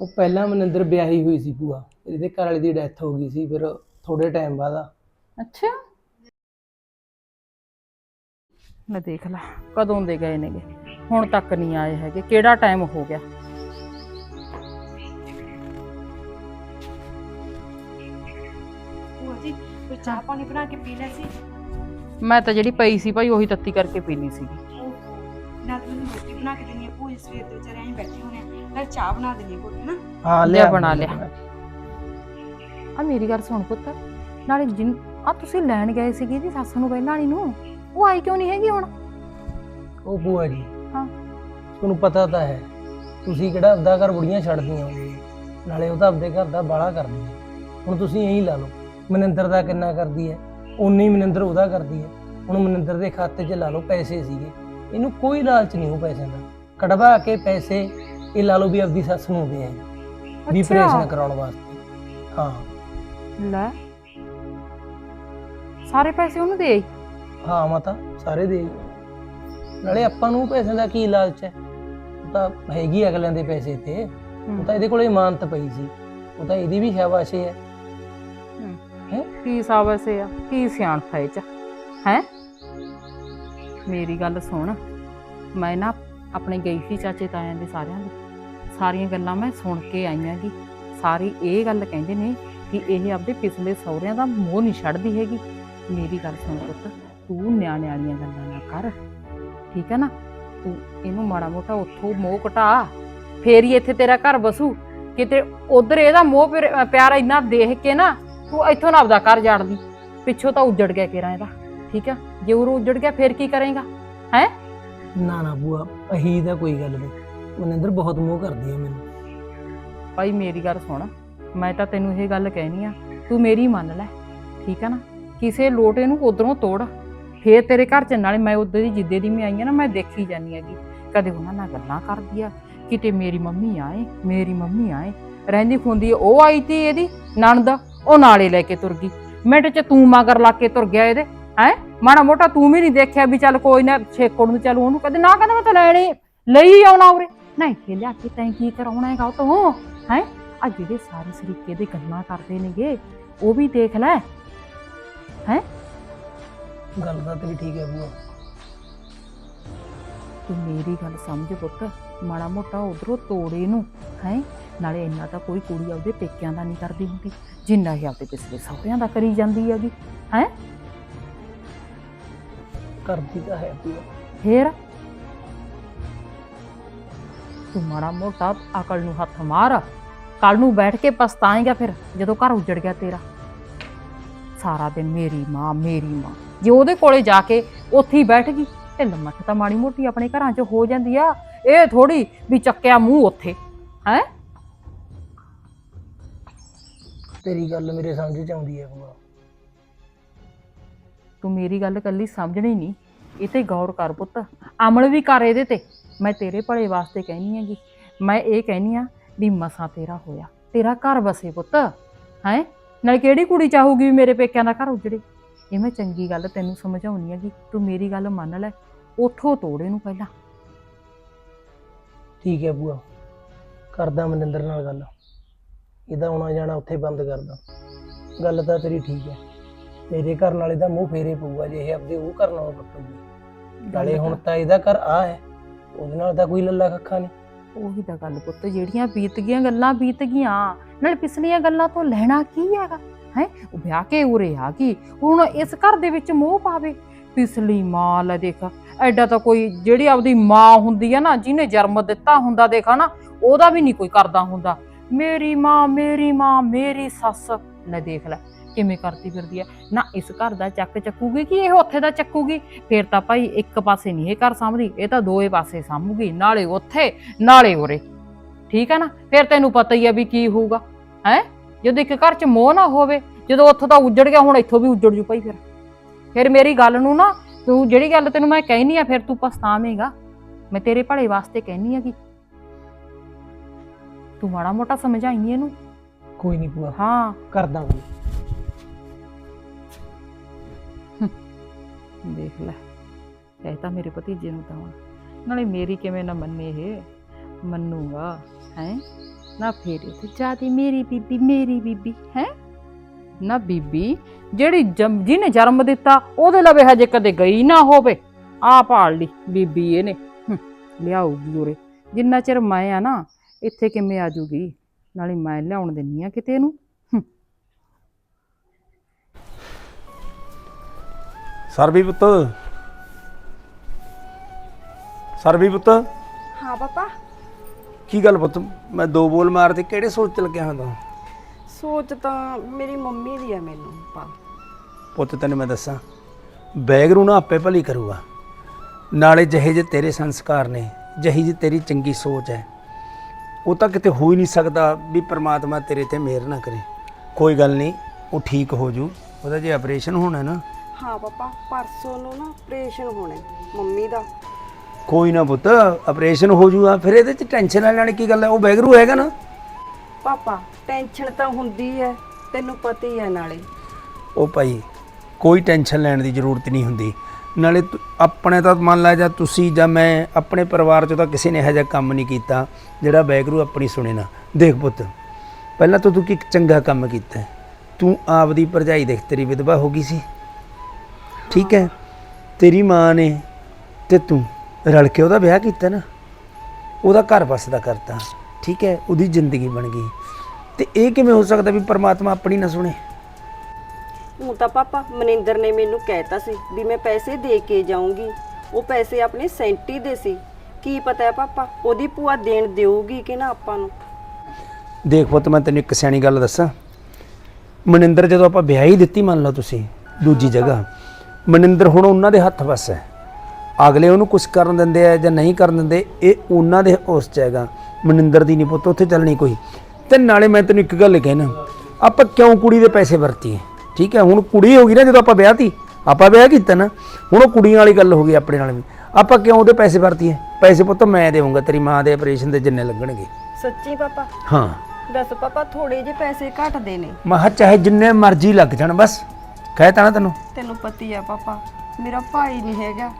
ਉਹ ਪਹਿਲਾਂ ਮਨਿੰਦਰ ਵਿਆਹੀ ਹੋਈ ਸੀ ਭੂਆ। ਇਹਦੇ ਘਰ ਵਾਲੀ ਦੀ ਡੈਥ ਹੋ ਗਈ ਸੀ ਫਿਰ ਥੋੜੇ ਟਾਈਮ ਬਾਅਦ। ਆ ਅੱਛਾ। ਮੈਂ ਦੇਖ ਲਾ ਕਦੋਂ ਦੇ ਗਏ ਨੇਗੇ? ਹੁਣ ਤੱਕ ਨਹੀਂ ਆਏ ਹੈਗੇ। ਕਿਹੜਾ ਟਾਈਮ ਹੋ ਗਿਆ? ਭੂਆ ਜੀ ਕੋਈ ਚਾਹ ਪਾਣੀ ਬਣਾ ਕੇ ਪੀ ਲੈ ਸੀ? ਮੈਂ ਤਾਂ ਜਿਹੜੀ ਪਈ ਸੀ ਭਾਈ ਉਹੀ ਤੱਤੀ ਕਰਕੇ ਪੀਣੀ ਸੀਗੀ। ਨਾਲ ਮੈਨੂੰ ਰੋਟੀ ਬਣਾ ਕੇ ਦੇਣੀ ਹੈ ਭੂਆ ਜੀ ਸਵੇਰ ਦੇ ਵਿਚਾਰੇ ਐਂ ਬੈਠੇ ਹੋਣੇ। ਨਾਲ ਚਾਹ ਬਣਾ ਦੇਣੀ ਹੈ ਕੋਈ ਨਾ ਹਾਂ ਲਿਆ ਲਿਆ ਬਣਾ ਲਿਆ। ਆ ਮੇਰੀ ਗੱਲ ਸੁਣ ਪੁੱਤ। ਨਾਲੇ ਜਿਨ ਆ ਤੁਸੀਂ ਲੈਣ ਗਏ ਸੀਗੇ ਇਹਦੀ ਸੱਸ ਨੂੰ ਪਹਿਲਾਂ ਵਾਲੀ ਨੂੰ। ਉਹ ਆਈ ਕਿਉਂ ਨਹੀਂ ਹੈਗੀ ਹੁਣ? ਉਹ ਭੂਆ ਜੀ। ਹਾਂ। ਤੁਹਾਨੂੰ ਪਤਾ ਤਾਂ ਹੈ। ਤੁਸੀਂ ਕਿਹੜਾ ਅੱਧਾ ਘਰ ਬੁੜੀਆਂ ਛੱਡਦੀਆਂ ਹੋ ਨਾਲੇ ਉਹ ਤਾਂ ਆਪਦੇ ਘਰ ਦਾ ਬਾਲਾ ਕਰਦੀ ਹੈ। ਹੁਣ ਤੁਸੀਂ ਇਹੀ ਲਾ ਲਓ। ਮਨਿੰਦਰ ਦਾ ਕਿੰਨਾ ਕਰਦੀ ਹੈ। ਉਨੀ ਮਨਿੰਦਰ ਉਹਦਾ ਕਰਦੀ ਹੈ। ਹੁਣ ਮਨਿੰਦਰ ਦੇ ਖਾਤੇ 'ਚ ਲਾ ਲਓ ਪੈਸੇ ਸੀਗੇ। ਇਹਨੂੰ ਕੋਈ ਲਾਲਚ ਨਹੀਂ ਉਹ ਪੈਸਿਆਂ ਦਾ। ਕਢਵਾ ਕੇ ਪੈਸੇ ਇਹ ਲਾ ਲਓ ਵੀ ਆਪਦੀ ਸੱਸ ਨੂੰ ਦੇ ਆਏ ਵੀ ਅੱਛਾ। ਆਪਰੇਸ਼ਨ ਕਰਾਉਣ ਵਾਸਤੇ। ਹਾਂ। ਲੈ। ਸਾਰੇ ਪੈਸੇ ਉਹਨੂੰ ਦੇ ਆਈ? ਹਾਂ ਮਾਤਾ ਸਾਰੇ ਦੇ। ਨਾਲੇ ਆਪਾਂ ਨੂੰ ਪੈਸਿਆਂ ਦਾ ਕੀ ਲਾਲਚ ਹੈ ਉਹ ਤਾਂ ਹੈਗੀ ਅਗਲਿਆਂ ਦੇ ਪੈਸੇ ਤੇ। ਉਹ ਤਾਂ ਇਹਦੇ ਕੋਲੇ ਇਮਾਨਤ ਪਈ ਸੀ। ਉਹ ਤਾਂ ਇਹਦੀ ਵੀ ਸ਼ਾਬਾਸ਼ੇ ਹੈ। ਹੈ? ਕੀ ਸਾਵਸੇ ਆ ਕੀ ਸਿਆਣਪ ਹੈ ਇਹ ਚ? ਹੈ? ਮੇਰੀ ਗੱਲ ਸੁਣ। ਮੈਂ ਨਾ ਆਪਣੇ ਗਈ ਸੀ ਚਾਚੇ ਤਾਇਆਂ ਦੇ ਸਾਰਿਆਂ ਦੇ। ਸਾਰੀਆਂ ਗੱਲਾਂ ਮੈਂ ਸੁਣ ਕੇ ਆਈਆਂ ਗੀ ਸਾਰੀ ਇਹ ਗੱਲ ਕਹਿੰਦੇ ਨੇ ਕਿ ਇਹ ਆਪਦੇ ਪਿਛਲੇ ਸਹੁਰਿਆਂ ਦਾ ਮੋਹ ਨਹੀਂ ਛੱਡਦੀ ਹੈਗੀ। ਮੇਰੀ ਗੱਲ ਸੁਣ ਪੁੱਤ, ਤੂੰ ਨਿਆਣੇ ਵਾਲੀਆਂ ਗੱਲਾਂ ਨਾ ਕਰ। ਠੀਕ ਹੈ ਨਾ? ਤੂੰ ਇਹਨੂੰ ਮਾੜਾ ਮੋਟਾ ਉੱਥੋਂ ਮੋਹ ਘਟਾ। ਫੇਰ ਹੀ ਇੱਥੇ ਤੇਰਾ ਘਰ ਬਸੂ ਕਿਤੇ ਉਧਰ ਇਹਦਾ ਮੋਹ ਪਿਆਰ ਇੰਨਾ ਦੇਖ ਕੇ ਨਾ, ਤੂੰ ਇੱਥੋਂ ਨਾ ਆਪਦਾ ਘਰ ਜਾਣਦੀ ਪਿੱਛੋਂ ਤਾਂ ਉੱਜੜ ਗਿਆ ਕੇਰਾ ਇਹਦਾ। ਠੀਕ ਆ? ਜੇ ਉਰੋਂ ਉੱਜੜ ਗਿਆ, ਫੇਰ ਕੀ ਕਰੇਗਾ? ਨਾ ਨਾ ਬੂਆ, ਅਹੀ ਦਾ ਕੋਈ ਗੱਲ ਨਹੀਂ। ਮਨਿੰਦਰ ਬਹੁਤ ਮੋਹ ਕਰਦੀ ਹੈ ਮੈਨੂੰ। ਭਾਈ ਮੇਰੀ ਗੱਲ ਸੁਣ, ਮੈਂ ਤਾਂ ਤੈਨੂੰ ਇਹ ਗੱਲ ਕਹਿਣੀ ਆ, ਤੂੰ ਮੇਰੀ ਮੰਨ ਲੈ, ਠੀਕ ਆ ਨਾ? ਕਿਸੇ ਲੋਟੇ ਨੂੰ ਉਧਰੋਂ ਤੋੜ, ਫੇਰ ਤੇਰੇ ਘਰ ਚ ਨਾਲੇ ਮੈਂ ਉਧਰ ਦੀ ਜਿੱਦੇ ਦੀ ਮੈਂ ਆਈ ਆ ਨਾ, ਮੈਂ ਦੇਖੀ ਜਾਨੀ ਹੈਗੀ। ਕਦੇ ਉਹਨਾਂ ਨਾਲ ਗੱਲਾਂ ਕਰਦੀ ਆ, ਕਿਤੇ ਮੇਰੀ ਮੰਮੀ ਆਏ, ਮੇਰੀ ਮੰਮੀ ਆਏ, ਰਹਿੰਦੀ ਖੁੰਦੀ ਉਹ ਆਈ ਤੀ ਇਹਦੀ, ਨਣਦ, ਉਹ ਨਾਲੇ ਲੈ ਕੇ ਤੁਰ ਗਈ। ਮਿੰਟ ਚ ਤੂੰ ਮਗਰ ਲਾ ਕੇ ਤੁਰ ਗਿਆ ਇਹਦੇ, ਹੈ? ਮਾੜਾ ਮੋਟਾ ਤੂੰ ਵੀ ਨਹੀਂ ਦੇਖਿਆ ਵੀ ਚੱਲ ਕੋਈ ਨਾ, ਛੇਕੜ ਨੂੰ ਚੱਲ ਉਹਨੂੰ ਕਦੇ ਨਾ ਕਹਿੰਦਾ ਮੈਂ ਤਾਂ ਲੈਣੇ, ਲਈ ਆਉਣਾ ਉਰੇ। ਨਹੀਂ ਇੱਥੇ ਲਿਆ ਕੇ ਤੈਂ ਕੀ ਕਰਾਉਣਾ ਹੈਗਾ ਉਹ ਤੋਂ? ਹੈ? ਆ ਜਿਹੜੇ ਸਾਰੇ ਸਰੀਕੇ ਦੇ ਗੱਲਾਂ ਕਰਦੇ ਨੇਗੇ ਉਹ ਵੀ ਦੇਖ ਲੈ। ਗੱਲ ਤਾਂ ਤੇਰੀ ਠੀਕ ਹੈ ਬੂਆ ਤੂੰ ਮੇਰੀ ਗੱਲ ਸਮਝ ਪੁੱਤ। ਮਾੜਾ ਮੋਟਾ ਉਧਰੋਂ ਤੋੜੇ ਨੂੰ ਹੈ? ਨਾਲੇ ਇੰਨਾ ਤਾਂ ਕੋਈ ਕੁੜੀ ਆਪਦੇ ਪੇਕਿਆਂ ਦਾ ਨਹੀਂ ਕਰਦੀ ਹੁੰਦੀ ਜਿੰਨਾ ਹੀ ਆਪਦੇ ਪਿਛਲੇ ਸਹੁਰਿਆਂ ਦਾ ਕਰੀ ਜਾਂਦੀ ਹੈਗੀ। ਹੈ? ਕਰਦੀ ਤਾਂ ਹੈ ਬੂਆ ਫੇਰ? ਤੂੰ ਮਾੜਾ ਮੋਟਾ ਅਕਲ ਨੂੰ ਹੱਥ ਮਾਰ। ਕੱਲ ਨੂੰ ਬੈਠ ਕੇ ਪਛਤਾਏਗਾ ਫਿਰ ਜਦੋਂ ਘਰ ਉਜੜ ਗਿਆ ਤੇਰਾ। ਸਾਰਾ ਦਿਨ ਮੇਰੀ ਮਾਂ ਮੇਰੀ ਮਾਂ। ਜੇ ਉਹਦੇ ਕੋਲੇ ਜਾ ਕੇ ਉੱਥੇ ਹੀ ਬੈਠ ਗਈ ਢਿੱਲ ਮੱਠ ਤਾਂ ਮਾੜੀ ਮੋਟੀ ਆਪਣੇ ਘਰਾਂ 'ਚ ਹੋ ਜਾਂਦੀ ਆ। ਇਹ ਥੋੜੀ ਵੀ ਚੱਕਿਆ ਮੂੰਹ ਉੱਥੇ ਹੈ? ਤੇਰੀ ਗੱਲ ਮੇਰੇ ਸਮਝ ਚ ਆਉਂਦੀ ਹੈ ਬੂਆ ਤੂੰ ਮੇਰੀ ਗੱਲ ਕੱਲੀ ਸਮਝਣੀ ਨਹੀਂ। ਇਹ ਤੇ ਗੌਰ ਕਰ ਪੁੱਤ। ਅਮਲ ਵੀ ਕਰ ਇਹਦੇ ਤੇ। ਮੈਂ ਤੇਰੇ ਭਲੇ ਵਾਸਤੇ ਕਹਿਨੀ ਹੈਗੀ। ਮੈਂ ਇਹ ਕਹਿਨੀ ਆ ਵੀ ਮਸਾਂ ਤੇਰਾ ਹੋਇਆ। ਤੇਰਾ ਘਰ ਵਸੇ ਪੁੱਤ ਹੈ? ਨਾਲ ਕਿਹੜੀ ਕੁੜੀ ਚਾਹੂਗੀ ਵੀ ਮੇਰੇ ਪੇਕਿਆਂ ਦਾ ਘਰ ਉਜੜੇ? ਇਹ ਮੈਂ ਚੰਗੀ ਗੱਲ ਤੈਨੂੰ ਸਮਝਾਉਣੀ ਹੈਗੀ। ਤੂੰ ਮੇਰੀ ਗੱਲ ਮੰਨ ਲੈ। ਉੱਥੋਂ ਤੋੜ ਇਹਨੂੰ ਪਹਿਲਾਂ। ਠੀਕ ਹੈ ਬੂਆ ਕਰਦਾ ਮਨਿੰਦਰ ਨਾਲ ਗੱਲ। ਇਹਦਾ ਆਉਣਾ ਜਾਣਾ ਉੱਥੇ ਬੰਦ ਕਰਦਾ। ਗੱਲ ਤਾਂ ਤੇਰੀ ਠੀਕ ਹੈ। ਮੇਰੇ ਘਰ ਨਾਲ ਇਹਦਾ ਮੂੰਹ ਫੇਰੇ ਪਊਗਾ। ਜੇ ਇਹ ਆਪਦੇ ਉਹ ਘਰ ਨਾਲ ਪੱਟੂਗੀ। ਨਾਲੇ ਹੁਣ ਤਾਂ ਇਹਦਾ ਘਰ ਆ ਹੈ। ਉਹਦੇ ਨਾਲ ਤਾਂ ਕੋਈ ਲੱਲਾ ਕੱਖਾ ਨਹੀਂ। ਉਹੀ ਤਾਂ ਗੱਲ ਪੁੱਤ, ਜਿਹੜੀਆਂ ਬੀਤ ਗਈਆਂ ਗੱਲਾਂ ਬੀਤ ਗਈਆਂ, ਨਾਲ ਪਿਛਲੀਆਂ ਗੱਲਾਂ ਤੋਂ ਲੈਣਾ ਕੀ ਹੈਗਾ? ਹੈ? ਉਹ ਵਿਆਹ ਕੇ ਉਰੇ ਆ ਗਈ, ਹੁਣ ਇਸ ਘਰ ਦੇ ਵਿੱਚ ਮੋਹ ਪਾਵੇ। ਪਿਛਲੀ ਮਾਂ ਲੈ ਦੇਖ, ਐਡਾ ਤਾਂ ਕੋਈ ਜਿਹੜੀ ਆਪਦੀ ਮਾਂ ਹੁੰਦੀ ਹੈ ਨਾ, ਜਿਹਨੇ ਜਨਮ ਦਿੱਤਾ ਹੁੰਦਾ ਦੇਖਾ ਨਾ ਉਹਦਾ ਵੀ ਨਹੀਂ ਕੋਈ ਕਰਦਾ ਹੁੰਦਾ। ਮੇਰੀ ਮਾਂ ਮੇਰੀ ਮਾਂ, ਮੇਰੀ ਸੱਸ, ਲੈ ਦੇਖ ਲੈ। ਕਿਵੇਂ ਕਰਦੀ ਫਿਰਦੀ ਆ ਨਾ ਇਸ ਘਰ ਦਾ ਚੱਕ ਚੱਕੂਗੀ ਕਿ ਇਹ ਉੱਥੇ ਦਾ ਚੱਕੂਗੀ? ਫੇਰ ਤਾਂ ਭਾਈ ਇੱਕ ਪਾਸੇ ਨਹੀਂ ਇਹ ਘਰ ਸਾਂਭਦੀ ਇਹ ਤਾਂ ਦੋਏ ਪਾਸੇ ਸਾਂਭੂਗੀ ਨਾਲੇ ਉੱਥੇ ਨਾਲੇ ਉਰੇ। ਠੀਕ ਹੈ ਨਾ? ਫਿਰ ਤੈਨੂੰ ਪਤਾ ਹੀ ਆ ਵੀ ਕੀ ਹੋਊਗਾ। ਹੈ? ਜਦੋਂ ਇੱਕ ਘਰ 'ਚ ਮੋਹ ਨਾ ਹੋਵੇ ਜਦੋਂ ਉੱਥੋਂ ਤਾਂ ਉੱਜੜ ਗਿਆ ਹੁਣ ਇੱਥੋਂ ਵੀ ਉੱਜੜ ਜੂ ਭਾਈ ਫਿਰ। ਫਿਰ ਮੇਰੀ ਗੱਲ ਨੂੰ ਨਾ ਤੂੰ ਜਿਹੜੀ ਗੱਲ ਤੈਨੂੰ ਮੈਂ ਕਹਿਨੀ ਆ ਫਿਰ ਤੂੰ ਪਛਤਾਵੇਂਗਾ। ਮੈਂ ਤੇਰੇ ਭਲੇ ਵਾਸਤੇ ਕਹਿਨੀ ਆ ਕਿ ਤੂੰ ਮਾੜਾ ਮੋਟਾ ਸਮਝਾਈ ਇਹਨੂੰ? ਕੋਈ ਨਹੀਂ ਬੂਆ ਹਾਂ। ਕਰਦਾ ਗੱਲ ਦੇਖ ਲੈ। ਇਹ ਤਾਂ ਮੇਰੇ ਭਤੀਜੇ ਨੂੰ ਤਾਂ ਨਾਲੇ ਮੇਰੀ ਕਿਵੇਂ ਨਾ ਮੰਨੇ ਇਹ? ਮੰਨੂਗਾ ਹੈ? ਨਾ ਫੇਰ ਤੇ ਜਾਦੀ ਮੇਰੀ ਬੀਬੀ ਮੇਰੀ ਬੀਬੀ ਹੈ? ਨਾ ਬੀਬੀ ਜਿਹੜੀ ਜੰਮ- ਜਿਹਨੇ ਜਨਮ ਦਿੱਤਾ ਉਹਦੇ ਲਵੇ ਹਜੇ ਕਦੇ ਗਈ ਨਾ ਹੋਵੇ। ਆ ਭਾਲ ਲਈ ਬੀਬੀ ਇਹਨੇ। ਹੂੰ, ਲਿਆਊਗੀ ਉਰੇ। ਜਿੰਨਾ ਚਿਰ ਮੈਂ ਆ ਨਾ ਇੱਥੇ ਕਿਵੇਂ ਆਜੂਗੀ ਨਾਲੇ ਮੈਂ ਲਿਆਉਣ ਦਿੰਨੀ ਆ ਕਿਤੇ ਇਹਨੂੰ। ਸਰਬੀ ਪੁੱਤ। ਸਰਬੀ ਪੁੱਤ। ਹਾਂ ਪਾਪਾ। ਕੀ ਗੱਲ ਪੁੱਤ? ਮੈਂ ਦੋ ਬੋਲ ਮਾਰਦੇ ਕਿਹੜੇ ਸੋਚ ਚ ਲੱਗਿਆ ਹੁੰਦਾ? ਸੋਚ ਤਾਂ ਮੇਰੀ ਮੰਮੀ ਦੀ ਆ ਮੈਨੂੰ ਪਾ ਪੁੱਤ ਤੈਨੂੰ ਮੈਂ ਦੱਸਾਂ ਬੈਗਰੂ ਨਾ ਆਪੇ ਭਲੀ ਕਰੂਗਾ। ਨਾਲੇ ਜਿਹੇ ਜੇ ਤੇਰੇ ਸੰਸਕਾਰ ਨੇ ਜਿਹੀ ਜੀ ਤੇਰੀ ਚੰਗੀ ਸੋਚ ਹੈ ਉਹ ਤਾਂ ਕਿਤੇ ਹੋ ਹੀ ਨਹੀਂ ਸਕਦਾ ਵੀ ਪ੍ਰਮਾਤਮਾ ਤੇਰੇ ਤੇ ਮਿਹਰ ਨਾ ਕਰੇ। ਕੋਈ ਗੱਲ ਨਹੀਂ ਉਹ ਠੀਕ ਹੋ ਜੂ। ਉਹਦਾ ਜੇ ਆਪਰੇਸ਼ਨ ਹੋਣਾ ਨਾ ਹਾਂ ਪਾਪਾ ਪਰਸੋਂ ਨੂੰ ਨਾ ਆਪਰੇਸ਼ਨ ਹੋਣਾ ਹੈ ਮੰਮੀ ਦਾ। ਕੋਈ ਨਾ ਪੁੱਤ ਆਪਰੇਸ਼ਨ ਹੋ ਜੂਗਾ ਫਿਰ ਇਹਦੇ ਚ ਟੈਨਸ਼ਨ ਲੈਣ ਵਾਲੀ ਕੀ ਗੱਲ ਹੈ? ਉਹ ਬੈਗਰੂ ਹੈਗਾ ਨਾ? ਪਾਪਾ ਟੈਨਸ਼ਨ ਤਾਂ ਹੁੰਦੀ ਹੈ ਤੈਨੂੰ ਪਤਾ ਹੀ ਹੈ ਨਾਲੇ। ਉਹ ਭਾਈ ਕੋਈ ਟੈਨਸ਼ਨ ਲੈਣ ਦੀ ਜ਼ਰੂਰਤ ਨਹੀਂ ਹੁੰਦੀ। ਨਾਲੇ ਤੁ- ਆਪਣੇ ਤਾਂ ਮੰਨ ਲਾ ਜਾਂ ਤੁਸੀਂ ਜਾਂ ਮੈਂ ਆਪਣੇ ਪਰਿਵਾਰ 'ਚ ਤਾਂ ਕਿਸੇ ਨੇ ਇਹੋ ਜਿਹਾ ਕੰਮ ਨਹੀਂ ਕੀਤਾ ਜਿਹੜਾ ਬੈਗਰੂ ਆਪਣੀ ਸੁਣੇ ਨਾ। ਦੇਖ ਪੁੱਤ ਪਹਿਲਾਂ ਤਾਂ ਤੂੰ ਕੀ ਚੰਗਾ ਕੰਮ ਕੀਤਾ ਹੈ। ਤੂੰ ਆਪਦੀ ਭਰਜਾਈ ਦੇਖ ਤੇਰੀ ਵਿਧਵਾ ਹੋ ਗਈ ਸੀ। ਠੀਕ ਹੈ ਤੇਰੀ ਮਾਂ ਨੇ ਤੇ ਤੂੰ ਰਲ ਕੇ ਉਹਦਾ ਵਿਆਹ ਕੀਤਾ ਨਾ ਉਹਦਾ ਘਰ ਬਸਦਾ ਕਰਤਾ ਠੀਕ ਹੈ ਉਹਦੀ ਜ਼ਿੰਦਗੀ ਬਣ ਗਈ। ਤੇ ਇਹ ਕਿਵੇਂ ਹੋ ਸਕਦਾ ਵੀ ਪਰਮਾਤਮਾ ਆਪਣੀ ਨਾ ਸੁਣੇ? ਹੁਣ ਤਾਂ ਪਾਪਾ ਮਨਿੰਦਰ ਨੇ ਮੈਨੂੰ ਕਹਿਤਾ ਸੀ ਵੀ ਮੈਂ ਪੈਸੇ ਦੇ ਕੇ ਜਾਊਂਗੀ। ਉਹ ਪੈਸੇ ਆਪਣੇ ਸੈਂਟੀ ਦੇ ਸੀ। ਕੀ ਪਤਾ ਹੈ ਪਾਪਾ ਉਹਦੀ ਭੂਆ ਦੇਣ ਦੇਊਗੀ ਕਿ ਨਾ ਆਪਾਂ ਨੂੰ? ਦੇਖ ਪੁੱਤ ਮੈਂ ਤੈਨੂੰ ਇੱਕ ਸਿਆਣੀ ਗੱਲ ਦੱਸਾਂ। ਮਨਿੰਦਰ ਜਦੋਂ ਆਪਾਂ ਵਿਆਹ ਹੀ ਦਿੱਤੀ ਮੰਨ ਲਓ ਤੁਸੀਂ ਦੂਜੀ ਜਗ੍ਹਾ ਮਨਿੰਦਰ ਹੁਣ ਉਹਨਾਂ ਦੇ ਹੱਥ ਵਸ ਹੈ। ਅਗਲੇ ਉਹਨੂੰ ਕੁਝ ਕਰਨ ਦਿੰਦੇ ਆ ਜਾਂ ਨਹੀਂ ਕਰਨ ਦਿੰਦੇ ਇਹ ਉਹਨਾਂ ਦੇ ਉਸ ਚ ਹੈਗਾ। ਮਨਿੰਦਰ ਦੀ ਨਹੀਂ ਪੁੱਤ ਉੱਥੇ ਚੱਲਣੀ ਕੋਈ। ਤੇ ਨਾਲੇ ਮੈਂ ਤੈਨੂੰ ਇੱਕ ਗੱਲ ਕਹਿਣਾ ਆਪਾਂ ਕਿਉਂ ਕੁੜੀ ਦੇ ਪੈਸੇ ਵਰਤੀਏ? ਠੀਕ ਹੈ ਹੁਣ ਕੁੜੀ ਹੋ ਗਈ ਨਾ ਜਦੋਂ ਆਪਾਂ ਵਿਆਹ ਤੀ ਆਪਾਂ ਵਿਆਹ ਕੀਤਾ ਨਾ ਹੁਣ ਉਹ ਕੁੜੀਆਂ ਵਾਲੀ ਗੱਲ ਹੋ ਗਈ ਆਪਣੇ ਨਾਲ ਵੀ। ਆਪਾਂ ਕਿਉਂ ਉਹਦੇ ਪੈਸੇ ਵਰਤੀਏ? ਪੈਸੇ ਪੁੱਤ ਮੈਂ ਦੇਵਾਂਗਾ ਤੇਰੀ ਮਾਂ ਦੇ ਆਪਰੇਸ਼ਨ ਦੇ ਜਿੰਨੇ ਲੱਗਣਗੇ। ਸੱਚੀ ਪਾਪਾ? ਹਾਂ। ਦੱਸ ਪਾਪਾ ਥੋੜੇ ਜਿਹੇ ਪੈਸੇ ਘਟਦੇ ਨੇ। ਮੈਂ ਕਿਹਾ ਚਾਹੇ ਜਿੰਨੇ ਮਰਜ਼ੀ ਲੱਗ ਜਾਣ ਬਸ। ਕਹਿਤਾ ਨਾ ਤੈਨੂੰ। ਤੈਨੂੰ ਪਤੀ ਆ ਪਾਪਾ। ਮੇਰਾ ਭਾਈ ਨਹੀਂ ਹੈਗਾ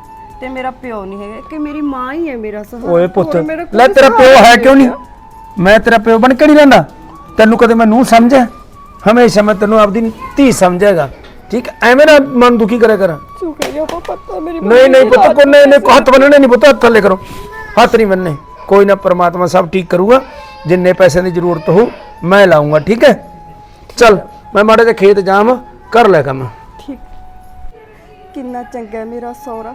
ਤੇ ਮੇਰਾ ਪਿਓ ਨਹੀਂ ਹੈਗਾ। ਕਿ ਮੇਰੀ ਮਾਂ ਹੀ ਹੈ ਮੇਰਾ ਸਹਾਰਾ। ਓਏ ਪੁੱਤ ਹੋਰ ਮੇਰਾ ਕੋਈ ਲੈ ਤੇਰਾ ਪਿਓ ਸਹਾਰਾ ਹੈ ਕਿਉਂ ਨਹੀਂ। ਮੈਂ ਤੇਰਾ ਪਿਓ ਬਣ ਕੇ ਨਹੀਂ ਰਹਿੰਦਾ। ਤੈਨੂੰ ਕਦੇ ਮੈਂ ਨੂੰ ਸਮਝਿਆ? ਹਮੇਸ਼ਾ ਮੈਂ ਤੈਨੂੰ ਆਪਦੀ ਧੀ ਸਮਝੇਗਾ ਠੀਕ? ਹੈ? ਐਵੇਂ ਨਾ ਮਨ ਦੁਖੀ ਕਰਿਆ ਕਰ। ਚੁੱਕ ਗਿਆ ਪਾਪਾ ਤਾਂ ਮੇਰੀ ਨਹੀਂ ਨਹੀਂ ਪੁੱਤ ਕੋ ਨਹੀਂ ਨਹੀਂ ਹੱਥ ਬੰਨਣੇ ਨਹੀਂ ਪੁੱਤ ਹੱਥ ਥੱਲੇ ਕਰੋ। ਹੱਥ ਨਹੀਂ ਬੰਨਣੇ। ਕੋਈ ਨਾ ਪ੍ਰਮਾਤਮਾ ਸਭ ਠੀਕ ਕਰੂਗਾ। ਜਿੰਨੇ ਪੈਸੇ ਦੀ ਜ਼ਰੂਰਤ ਹੋ ਮੈਂ ਲਾਉਂਗਾ ਠੀਕ ਹੈ? ਚੱਲ ਮੈਂ ਮਾੜੇ ਜਿਹੇ ਖੇਤ ਜਾਵਾਂ। ਕਰ ਲੈ ਕੰਮ। ਠੀਕ। ਕਿੰਨਾ ਚੰਗਾ ਹੈ ਮੇਰਾ ਸਹੁਰਾ।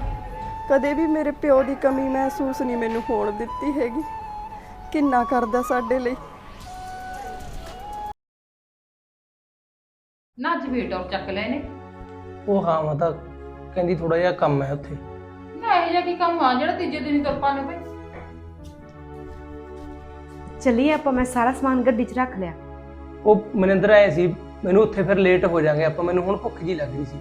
ਕਦੇ ਵੀ ਮੇਰੇ ਪਿਓ ਦੀ ਕਮੀ ਮਹਿਸੂਸ ਨਹੀਂ ਮੈਨੂੰ ਹੋਣ ਦਿੱਤੀ ਹੈਗੀ। ਕਿੰਨਾ ਕਰਦਾ ਸਾਡੇ ਲਈ। ਨਾ ਅੱਜ ਵੇਟ ਔਰ ਚੱਕ ਲੈ ਨੇ। ਉਹ ਹਾਂ ਮਾਤਾ ਕਹਿੰਦੀ ਥੋੜਾ ਜਿਹਾ ਕੰਮ ਹੈ ਉੱਥੇ। ਨਾ ਇਹ ਜਿਹਾ ਕੀ ਕੰਮ ਆ ਜਿਹੜਾ ਤੀਜੇ ਦਿਨ ਹੀ ਤੁਰ ਪਾਣੇ ਪਏ। ਚੱਲੀਏ ਆਪਾਂ ਮੈਂ ਸਾਰਾ ਸਮਾਨ ਗੱਡੀ 'ਚ ਰੱਖ ਲਿਆ। ਉਹ ਮਨਿੰਦਰ ਆਏ ਸੀ ਮੈਨੂੰ ਉੱਥੇ ਫਿਰ ਲੇਟ ਹੋ ਜਾਾਂਗੇ ਆਪਾਂ ਮੈਨੂੰ ਹੁਣ ਭੁੱਖ ਜੀ ਲੱਗ ਰਹੀ ਸੀ।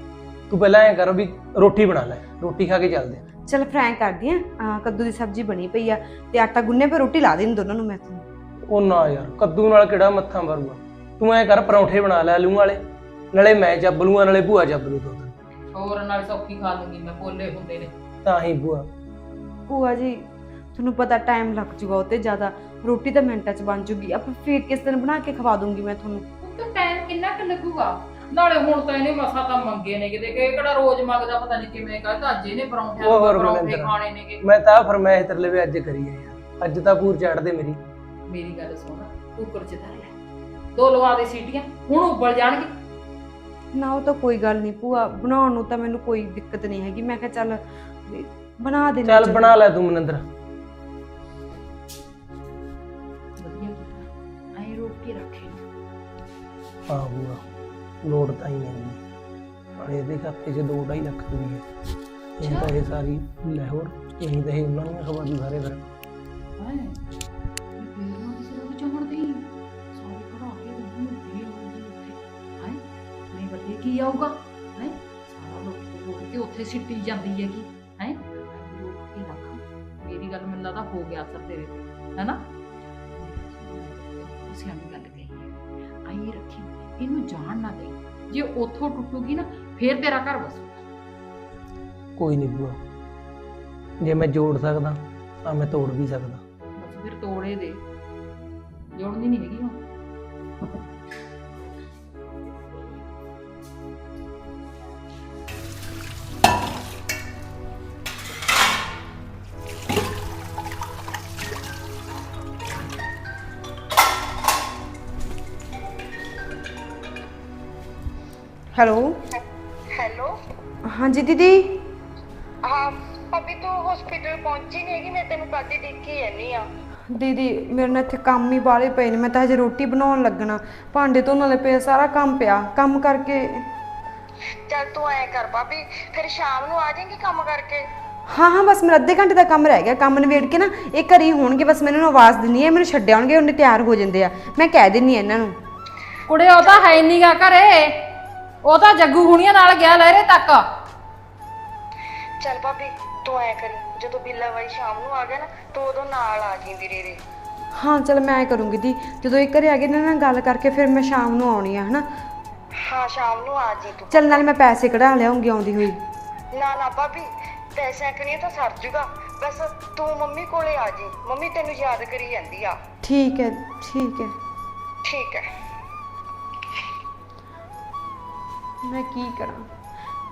ਤੂੰ ਪਹਿਲਾਂ ਐਂ ਕਰ ਵੀ ਰੋਟੀ ਬਣਾ ਲੈ ਰੋਟੀ ਖਾ ਕੇ ਚੱਲਦੇ ਆਂ। ਚਲ ਫਰੈਂਕ ਕਰਦੀ ਆ ਕੱਦੂ ਦੀ ਸਬਜ਼ੀ ਬਣੀ ਪਈ ਆ ਤੇ ਆਟਾ ਗੁੰਨੇ ਪੇ ਰੋਟੀ ਲਾ ਦੇਣ ਦੋਨਾਂ ਨੂੰ ਮੈਂ ਤੁਹਾਨੂੰ ਉਹ ਨਾ ਯਾਰ ਕੱਦੂ ਨਾਲ ਕਿਹੜਾ ਮੱਥਾ ਮਾਰੂਗਾ? ਤੂੰ ਐਂ ਕਰ ਪਰੌਂਠੇ ਬਣਾ ਲੈ ਆਲੂ ਵਾਲੇ ਨਾਲੇ ਮੈਂ ਚੱਬ ਲੂੰਗਾ ਨਾਲੇ ਭੂਆ ਚੱਬ ਲੂ ਦੋ ਹੋਰ ਨਾਲ ਸੌਖੀ ਖਾ ਲੂੰਗੀ ਮੈਂ ਪੋਲੇ ਹੁੰਦੇ ਨੇ। ਤਾਂ ਹੀ ਭੂਆ। ਭੂਆ ਜੀ ਤੁਹਾਨੂੰ ਪਤਾ ਟਾਈਮ ਲੱਗ ਜੂਗਾ ਉੱਤੇ ਜ਼ਿਆਦਾ ਰੋਟੀ ਤਾਂ ਮਿੰਟਾਂ 'ਚ ਬਣ ਜੂਗੀ। ਆਪਾਂ ਫੇਰ ਕਿਸ ਦਿਨ ਬਣਾ ਕੇ ਖਵਾ ਦੂੰਗੀ ਮੈਂ ਤੁਹਾਨੂੰ? ਤੇ ਟਾਈਮ ਕਿੰਨਾ ਕੁ ਲੱਗੂਗਾ? ਨਾਲੇ ਹੁਣ ਤਾਂ ਇਹਨੇ ਮਸਾ ਤਾਂ ਮੰਗੇ ਨੇ ਕਿਤੇ ਕਿ ਇਹ ਕਿਹੜਾ ਰੋਜ਼ ਮੰਗਦਾ ਪਤਾ ਨਹੀਂ ਕਿਵੇਂ ਕਰਦਾ ਅੱਜ ਇਹਨੇ ਪਰੌਂਠੇ ਉਹ ਹੋਰ ਪਰੌਂਠੇ ਮਨਿੰਦਰ। ਖਾਣੇ ਨੇਗੇ। ਮੈਂ ਤਾਂ ਫਰਮਾਇਸ਼ ਤੇਰੇ ਲਈ ਅੱਜ ਕਰੀ ਹੈ। ਯਾਰ ਅੱਜ ਤਾਂ ਪੂਰ ਚੜਦੇ ਮੇਰੀ। ਮੇਰੀ ਗੱਲ ਸੁਣ ਕੁੱਕਰ ਚ ਧਰ ਲੈ। ਦੋ ਲਵਾ ਦੇ ਸੀਟੀਆਂ ਹੁਣ ਉਬਲ ਜਾਣਗੇ। ਨਾ ਉਹ ਤਾਂ ਕੋਈ ਗੱਲ ਨਹੀਂ ਭੂਆ ਬਣਾਉਣ ਨੂੰ ਤਾਂ ਮੈਨੂੰ ਕੋਈ ਦਿੱਕਤ ਨਹੀਂ ਹੈਗੀ। ਮੈਂ ਕਿਹਾ ਚੱਲ ਵੀ ਬਣਾ ਦੇ ਚੱਲ ਬਣਾ ਲੈ ਤੂੰ ਮਨਿੰਦਰ। ਆ ਭੂਆ ਲੋੜ ਤਾਂ ਹੀ ਨਹੀਂ ਪਰ ਇਹਦੇ ਖਾਤੇ 'ਚ 2.5 ਲੱਖ ਰੁਪਏ ਇਹ ਤਾਂ ਇਹ ਸਾਰੀ ਲੈ ਹੋਰ ਇਹੀ ਤਾਂ ਇਹ ਉਹਨਾਂ ਨੂੰ ਖਵਾ ਦੂ ਸਾਰੇ ਫਿਰ ਹੈ ਹੀ ਕੇ ਹੈ ਆਊਗਾ। ਹੈ ਸਾਰਾ ਲੋਕ ਹੋ ਕੇ ਉੱਥੇ ਸਿੱਟੀ ਜਾਂਦੀ ਹੈਗੀ। ਹੈ ਰੋਕ ਕੇ ਰੱਖ। ਮੇਰੀ ਗੱਲ ਮੈਨੂੰ ਲੱਗਦਾ ਹੋ ਗਿਆ ਅਸਰ ਤੇਰੇ ਤੇ ਹੈਨਾ ਜੇ ਉੱਥੋਂ ਟੁੱਟੂਗੀ ਨਾ ਫੇਰ ਤੇਰਾ ਘਰ ਵਸੂ। ਕੋਈ ਨਹੀਂ ਭੂਆ। ਜੇ ਮੈਂ ਜੋੜ ਸਕਦਾ ਤਾਂ ਮੈਂ ਤੋੜ ਵੀ ਸਕਦਾ। ਬਸ ਫਿਰ ਤੋੜੇ ਦੇ। ਜੋੜਨੀ ਨਹੀਂ ਹੈਗੀ ਹੁਣ। ਹੈਲੋ। ਹੈਲੋ। ਹਾਂਜੀ ਦੀਦੀ। ਹਾਂ ਭਾਬੀ ਤੂੰ ਹਸਪੀਟਲ ਪਹੁੰਚੀ ਨਹੀਂ ਹੈਗੀ ਮੈਂ ਤੈਨੂੰ ਕਾਦੀ ਦੇਖੀ ਜਾਨੀ ਆ। ਦੀਦੀ ਮੇਰੇ ਨਾਲ ਇੱਥੇ ਕੰਮ ਹੀ ਬਾਲੇ ਪਏ ਨੇ ਮੈਂ ਤਾਂ ਹਜੇ ਰੋਟੀ ਬਣਾਉਣ ਲੱਗਣਾ। ਭਾਂਡੇ ਧੋਣ ਵਾਲੇ ਪਏ ਸਾਰਾ ਕੰਮ ਪਿਆ ਕੰਮ ਕਰਕੇ। ਚੱਲ ਤੂੰ ਐ ਕਰ ਭਾਬੀ ਫਿਰ ਸ਼ਾਮ ਨੂੰ ਆ ਜਾਏਂਗੀ ਕੰਮ ਕਰਕੇ? ਹਾਂ ਹਾਂ ਬਸ ਮੇਰਾ ਅੱਧੇ ਘੰਟੇ ਦਾ ਕੰਮ ਰਹਿ ਗਿਆ ਕੰਮ ਨਿਬੇੜ ਕੇ ਨਾ ਇਹ ਘਰੀ ਹੋਣਗੇ ਬਸ ਮੈਨੂੰ ਆਵਾਜ਼ ਦਿੰਨੀ ਹੈ ਮੈਨੂੰ ਛੱਡ ਆਉਣਗੇ ਉਹਨੇ ਤਿਆਰ ਹੋ ਜਾਂਦੇ ਆ। ਮੈਂ ਕਹਿ ਦਿੰਨੀ ਆ ਇਹਨਾਂ ਨੂੰ। ਕੁੜੇ ਉਹ ਤਾਂ ਹੈ ਨਹੀਂਗਾ ਘਰੇ। ਉਹ ਤਾਂ ਜੱਗੂ ਹੁਣੀਆਂ ਨਾਲ ਗਿਆ ਲਹਿਰੇ ਤੱਕ। ਚੱਲ ਭਾਬੀ ਤੂੰ ਐ ਕਰੀ ਜਦੋਂ ਬਿੱਲਾ ਬਾਈ ਸ਼ਾਮ ਨੂੰ ਆ ਗਿਆ ਨਾ ਤੂੰ ਉਦੋਂ ਨਾਲ ਆ ਜੀ ਵੀਰੇ ਦੇ ਹਾਂ ਚਲ ਮੈਂ ਐ ਕਰੂੰਗੀ ਦੀ ਜਦੋਂ ਇਹ ਘਰੇ ਆ ਗਏ ਇਹਨਾਂ ਨਾਲ ਗੱਲ ਕਰਕੇ ਫਿਰ ਮੈਂ ਸ਼ਾਮ ਨੂੰ ਆਉਣੀ ਆ ਹਨਾ? ਹਾਂ ਸ਼ਾਮ ਨੂੰ ਆ ਜੀ ਤੂੰ। ਚੱਲ ਨਾਲ ਮੈਂ ਪੈਸੇ ਕਢਾ ਲਿਆਉਂਗੀ ਆਉਂਦੀ ਹੋਈ। ਨਾ ਨਾ ਭਾਬੀ ਪੈਸਿਆਂ ਕਨੀ ਤਾਂ ਸਰ ਜੂਗਾ। ਬਸ ਤੂੰ ਮੰਮੀ ਕੋਲੇ ਆ ਜੀ ਮੰਮੀ ਤੈਨੂੰ ਯਾਦ ਕਰੀ ਜਾਂਦੀ ਆ। ਠੀਕ ਹੈ ਠੀਕ ਹੈ। ਠੀਕ ਹੈ। ਮੈਂ ਕੀ ਕਰਾਂ?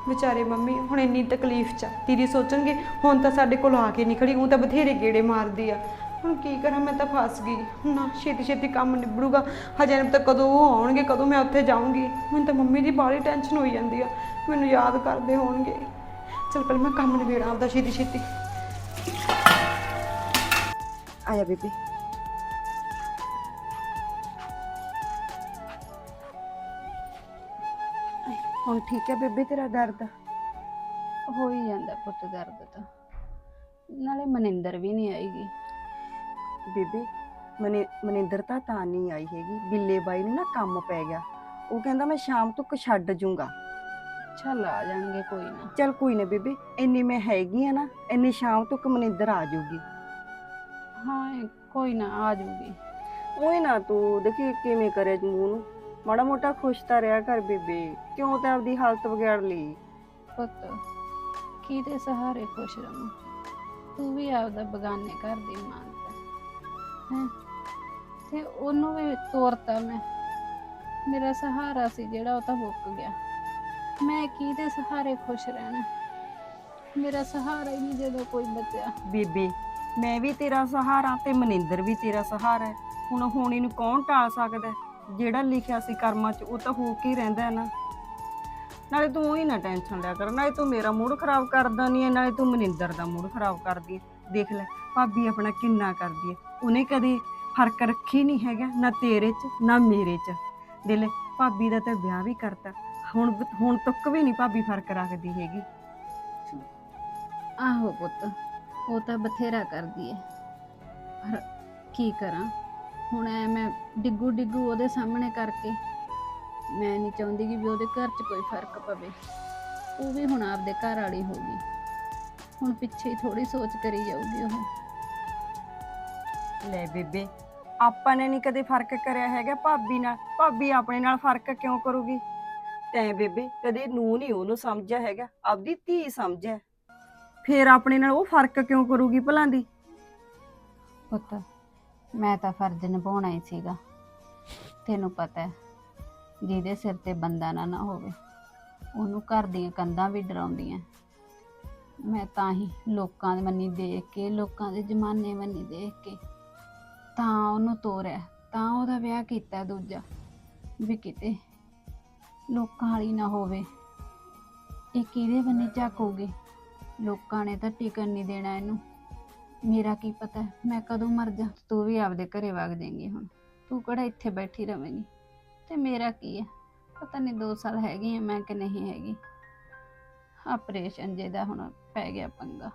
ਵਿਚਾਰੇ ਮੰਮੀ, ਹੁਣ ਇੰਨੀ ਤਕਲੀਫ ਚ ਆ। ਦੀਦੀ ਸੋਚਣਗੇ, ਹੁਣ ਤਾਂ ਸਾਡੇ ਕੋਲ ਆ ਕੇ ਨਹੀਂ ਖੜੀ, ਉਹ ਤਾਂ ਬਥੇਰੇ ਗੇੜੇ ਮਾਰਦੀ ਆ। ਹੁਣ ਕੀ ਕਰਾਂ, ਮੈਂ ਤਾਂ ਫਸ ਗਈ। ਹੁਣ ਨਾ ਛੇਤੀ ਛੇਤੀ ਕੰਮ ਨਿਬੜੂਗਾ। ਹਜੇ ਨਹੀਂ ਤਾਂ ਕਦੋਂ ਉਹ ਆਉਣਗੇ, ਕਦੋਂ ਮੈਂ ਉੱਥੇ ਜਾਊਂਗੀ। ਮੈਨੂੰ ਤਾਂ ਮੰਮੀ ਦੀ ਬਾਹਲੀ ਟੈਨਸ਼ਨ ਹੋਈ ਜਾਂਦੀ ਆ। ਮੈਨੂੰ ਯਾਦ ਕਰਦੇ ਹੋਣਗੇ। ਚਲ ਪਹਿਲਾਂ ਮੈਂ ਕੰਮ ਨਿਬੇੜਾਂ ਆਪਦਾ ਛੇਤੀ ਛੇਤੀ ਆਇਆ ਬੇਬੇ। ਹੁਣ ਠੀਕ ਹੈ ਬੇਬੇ ਤੇਰਾ ਦਰਦ? ਹੋ ਹੀ ਜਾਂਦਾ ਪੁੱਤ ਦਰਦ ਤਾਂ। ਨਾਲੇ ਮਨਿੰਦਰ ਵੀ ਨਹੀਂ ਆਏਗੀ ਬੇਬੇ ਮਨੇ ਮਨਿੰਦਰ ਤਾਂ ਤਾਂ ਨਹੀਂ ਆਈ ਹੈਗੀ। ਬਿੱਲੇ ਬਾਈ ਨੂੰ ਨਾ ਕੰਮ ਪੈ ਗਿਆ। ਉਹ ਕਹਿੰਦਾ ਮੈਂ ਸ਼ਾਮ ਤੱਕ ਛੱਡ ਜੂੰਗਾ। ਚੱਲ ਆ ਜਾਣਗੇ ਕੋਈ ਨਾ। ਚੱਲ ਕੋਈ ਨਾ ਬੇਬੇ ਇੰਨੀ ਮੈਂ ਹੈਗੀ ਆ ਨਾ ਇੰਨੀ ਸ਼ਾਮ ਤੱਕ ਮਨਿੰਦਰ ਆ ਜਾਊਗੀ ਹਾਂ ਕੋਈ ਨਾ ਆ ਜਾਊਗੀ ਉਹੀ ਨਾ ਤੂੰ ਦੇਖੀ ਕਿਵੇਂ ਕਰੇ ਮੂੰਹ ਨੂੰ ਮਾੜਾ ਮੋਟਾ ਖੁਸ਼ ਤਾਂ ਰਿਹਾ ਕਰ ਬੇਬੇ ਕਿਉਂ ਤਾਂ ਆਪਦੀ ਹਾਲਤ ਵਿਗਾੜ ਲਈ? ਪੁੱਤ ਕਿਹਦੇ ਸਹਾਰੇ ਖੁਸ਼ ਰਹਾਂ? ਤੂੰ ਵੀ ਆਪਦਾ ਬਗਾਨੇ ਘਰ ਦੀ ਹੈ? ਤੇ ਉਹਨੂੰ ਵੀ ਤੋਰਤਾ ਮੈਂ। ਮੇਰਾ ਸਹਾਰਾ ਸੀ ਜਿਹੜਾ ਉਹ ਤਾਂ ਮੁੱਕ ਗਿਆ। ਮੈਂ ਕਿਹਦੇ ਸਹਾਰੇ ਖੁਸ਼ ਰਹਿਣਾ? ਮੇਰਾ ਸਹਾਰਾ ਹੀ ਨਹੀਂ ਜਦੋਂ ਕੋਈ ਬਚਿਆ। ਬੇਬੇ ਮੈਂ ਵੀ ਤੇਰਾ ਸਹਾਰਾ ਤੇ ਮਨਿੰਦਰ ਵੀ ਤੇਰਾ ਸਹਾਰਾ ਹੈ। ਹੁਣ ਹੋਣੀ ਨੂੰ ਕੌਣ ਟਾਲ ਸਕਦਾ ਹੈ? ਜਿਹੜਾ ਲਿਖਿਆ ਸੀ ਕਰਮਾਂ 'ਚ, ਉਹ ਤਾਂ ਹੋ ਕੇ ਹੀ ਰਹਿੰਦਾ ਹੈ ਨਾ। ਨਾਲੇ ਤੂੰ ਹੀ ਨਾ ਟੈਨਸ਼ਨ ਲਿਆ ਕਰ, ਨਾਲੇ ਤੂੰ ਮੇਰਾ ਮੂਡ ਖਰਾਬ ਕਰਦਾ ਨਹੀਂ ਹੈ, ਨਾਲੇ ਤੂੰ ਮਨਿੰਦਰ ਦਾ ਮੂਡ ਖਰਾਬ ਕਰਦੀ ਹੈ। ਦੇਖ ਲੈ, ਭਾਬੀ ਆਪਣਾ ਕਿੰਨਾ ਕਰਦੀ ਹੈ। ਉਹਨੇ ਕਦੇ ਫ਼ਰਕ ਰੱਖੀ ਨਹੀਂ ਹੈਗਾ, ਨਾ ਤੇਰੇ 'ਚ, ਨਾ ਮੇਰੇ 'ਚ। ਦੇ ਲੈ, ਭਾਬੀ ਦਾ ਤਾਂ ਵਿਆਹ ਵੀ ਕਰਤਾ। ਹੁਣ ਹੁਣ ਤੱਕ ਵੀ ਨਹੀਂ ਭਾਬੀ ਫ਼ਰਕ ਰੱਖਦੀ ਹੈਗੀ। ਆਹੋ ਪੁੱਤ, ਉਹ ਤਾਂ ਬਥੇਰਾ ਕਰਦੀ ਹੈ। ਪਰ ਕੀ ਕਰਾਂ? ਹੁਣ ਐ ਮੈਂ ਡਿੱਗੂ ਡਿੱਗੂ ਉਹਦੇ ਸਾਹਮਣੇ ਕਰਕੇ ਮੈਂ ਨਹੀਂ ਚਾਹੁੰਦੀ ਕਿ ਵੀ ਉਹਦੇ ਘਰ 'ਚ ਕੋਈ ਫ਼ਰਕ ਪਵੇ। ਉਹ ਵੀ ਹੁਣ ਆਪਦੇ ਘਰ ਵਾਲੀ ਹੋ ਗਈ। ਹੁਣ ਪਿੱਛੇ ਥੋੜੀ ਸੋਚ ਕਰੀ ਜਾਊਗੀ ਉਹ। ਲੈ ਬੇਬੇ ਆਪਾਂ ਨੇ ਨਹੀਂ ਕਦੇ ਫ਼ਰਕ ਕਰਿਆ ਹੈਗਾ ਭਾਬੀ ਨਾਲ। ਭਾਬੀ ਆਪਣੇ ਨਾਲ ਫ਼ਰਕ ਕਿਉਂ ਕਰੂਗੀ? ਤੈਂ ਬੇਬੇ ਕਦੇ ਨੂੰ ਨਹੀਂ ਉਹਨੂੰ ਸਮਝਿਆ ਹੈਗਾ ਆਪਦੀ ਧੀ ਸਮਝਿਆ। ਫੇਰ ਆਪਣੇ ਨਾਲ ਉਹ ਫ਼ਰਕ ਕਿਉਂ ਕਰੂਗੀ ਭਲਾਂ ਦੀ? ਪੁੱਤ ਮੈਂ ਤਾਂ ਫਰਜ਼ ਨਿਭਾਉਣਾ ਹੀ ਸੀਗਾ। ਤੈਨੂੰ ਪਤਾ ਹੈ, ਜਿਹਦੇ ਸਿਰ ਤੇ ਬੰਦਾ ਨਾ ਨਾ ਹੋਵੇ, ਉਹਨੂੰ ਘਰ ਦੀਆਂ ਕੰਧਾਂ ਵੀ ਡਰਾਉਂਦੀਆਂ। ਮੈਂ ਤਾਂ ਹੀ ਲੋਕਾਂ ਦੇ ਮੰਨੀ ਦੇਖ ਕੇ, ਲੋਕਾਂ ਦੇ ਜਮਾਨੇ ਮੰਨੀ ਦੇਖ ਕੇ ਤਾਂ ਉਹਨੂੰ ਤੋਰਿਆ, ਤਾਂ ਉਹਦਾ ਵਿਆਹ ਕੀਤਾ ਦੂਜਾ। ਵੀ ਕਿਤੇ ਲੋਕਾਂ ਵਾਲੀ ਨਾ ਹੋਵੇ। ਇਹ ਕਿਹਦੇ ਬੰਨੀ ਝਾਕੂਗੀ? ਲੋਕਾਂ ਨੇ ਤਾਂ ਟਿਕਣ ਨਹੀਂ ਦੇਣਾ ਇਹਨੂੰ। ਮੇਰਾ ਕੀ ਪਤਾ ਹੈ, ਮੈਂ ਕਦੋਂ ਮਰ ਜਾ? ਤੂੰ ਵੀ ਆਪਦੇ ਘਰੇ ਵਗ ਜਾਏਂਗੀ ਹੁਣ। ਤੂੰ ਕਿਹੜਾ ਇੱਥੇ ਬੈਠੀ ਰਵੇਂਗੀ? ਤੇ ਮੇਰਾ ਕੀ ਹੈ? ਪਤਾ ਨਹੀਂ 2 ਸਾਲ ਹੈਗੀ ਆ ਮੈਂ ਕਿ ਨਹੀਂ ਹੈਗੀ। ਆਪਰੇਸ਼ਨ ਜਿਹਦਾ ਹੁਣ ਪੈ ਗਿਆ ਪੰਗਾ।